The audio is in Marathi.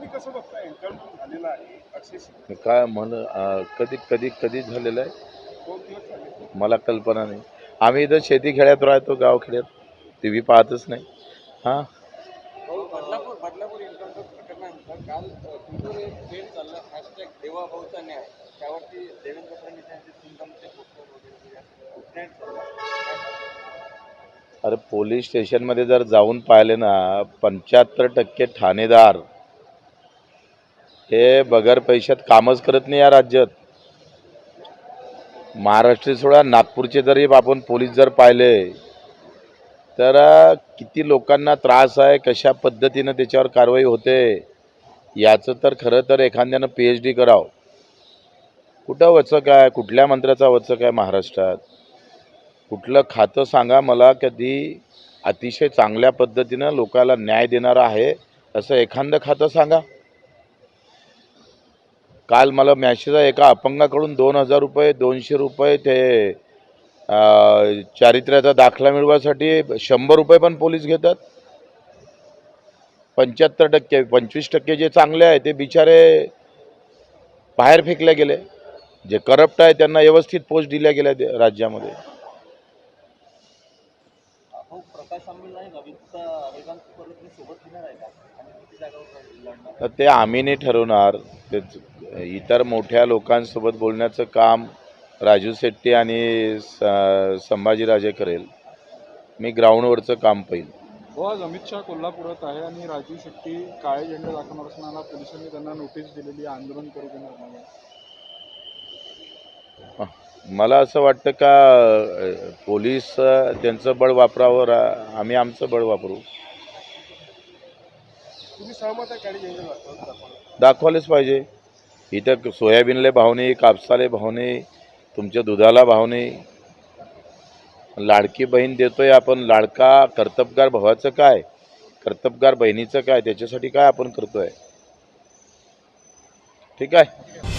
तुम्ही कसं बघता एन्काउंटर झालेला आहे अक्षय काय म्हण कधी कधी कधी झालेलं आहे? मला कल्पना नाही. आम्ही इथं शेती खेड्यात राहतो गाव खेड्यात टी व्ही पाहतच नाही. हां? सांगता? अरे पोलीस स्टेशनमध्ये जर जाऊन पाहिले ना पंच्याहत्तर टक्के ठाणेदार हे बगर पैशात कामच करत नाही या राज्यात. महाराष्ट्र सोडा नागपूरचे जरी आपण पोलीस जर पाहिले तर किती लोकांना त्रास आहे कशा पद्धतीनं त्याच्यावर कारवाई होते याचं तर खरं तर एखाद्यानं पी एच डी करावं. कुठं वचक आहे कुठल्या मंत्र्याचा वचक आहे महाराष्ट्रात? कुठलं खातं सांगा मला कधी अतिशय चांगल्या पद्धतीनं लोकाला न्याय देणारं आहे असं एखादं खातं सांगा. काल मला मॅसेज आहे एका अपंगाकडून दोन हजार रुपये दोनशे रुपये ते चारित्र्याचा दाखला मिळवासाठी शंभर रुपये पण पोलीस घेतात. पंच्याहत्तर टक्के पंचवीस टक्के जे चांगले आहे ते बिचारे बाहेर फेकले गेले. जे करप्ट आहे त्यांना व्यवस्थित पोस्ट दिल्या गेल्या राज्यामध्ये. ते आम्ही नाही ठरवणार. इतर मोठ्या लोकांसोबत बोलण्याचं काम राजू शेट्टी आणि संभाजीराजे करेल. मी ग्राउंडवरचं काम पाहिल. हो आज अमित शहा कोल्हापुरात आहे आणि राजू शेट्टी काळे झेंडे दाखवणार असताना पोलिसांनी त्यांना नोटीस दिलेली आंदोलन करू देणार मला असं वाटतं का पोलीस त्यांचं बळ वापरावं आम्ही आमचं बळ वापरू. तुम्ही सहमत आहे दाखवायलाच पाहिजे. इथं सोयाबीनले भाव नाही कापसाले भाव नाही तुमच्या दुधाला भाव नाही. लाडकी बहीण देतोय आपण लाडका कर्तबगार भावाचं काय? कर्तबगार बहिणीचं काय? त्याच्यासाठी काय आपण करतोय? ठीक आहे?